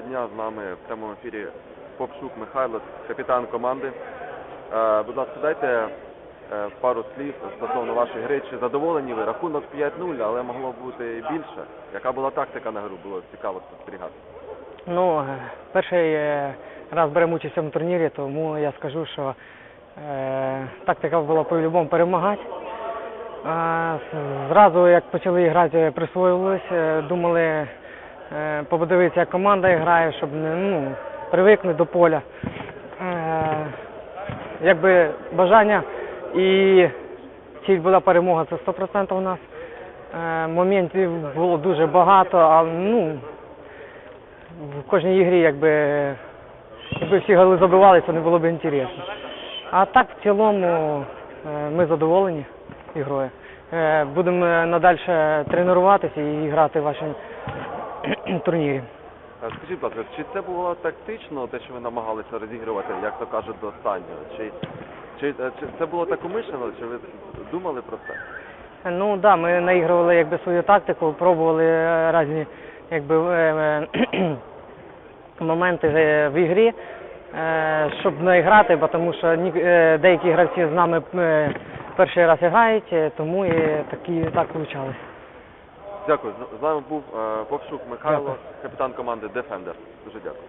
дня. З нами в прямому ефірі Попшук Михайло, капітан команди. Е, Будь ласка, дайте е, пару слів стосовно вашої гри. Чи задоволені ви? Рахунок 5-0, але могло бути і більше. Яка була тактика на гру? Було цікаво спостерігати. Ну, е, перший е, раз беремо участь цьому турнірі, тому я скажу, що е, тактика була по-любому перемагати. Е, зразу, як почали грати, присвоювалися, е, думали е, подивитися, як команда грає, щоб не ну, привикнути до поля. Е, якби бажання і ціль була перемога, це 100% у нас. Е, моментів було дуже багато, а ну, в кожній ігрі, якби, якби всі голи забивали, то не було б інтересно. А так в цілому е, ми задоволені ігрою. Е, Будемо надалі тренуватися і грати в вашому турнірі. Скажіть, будь ласка, чи це було тактично, те, що ви намагалися розігрувати, як то кажуть, до останнього? Чи, чи, е, чи це було так умишлено, чи ви думали про це? Ну так, да, ми наігрували якби свою тактику, пробували е, різні якби, е, моменти в ігрі, щоб не грати, бо тому що деякі гравці з нами перший раз грають, тому і такі так вийшло. Дякую. З- нами був е, Повшук Михайло, капітан команди Defender. Дуже. Дякую.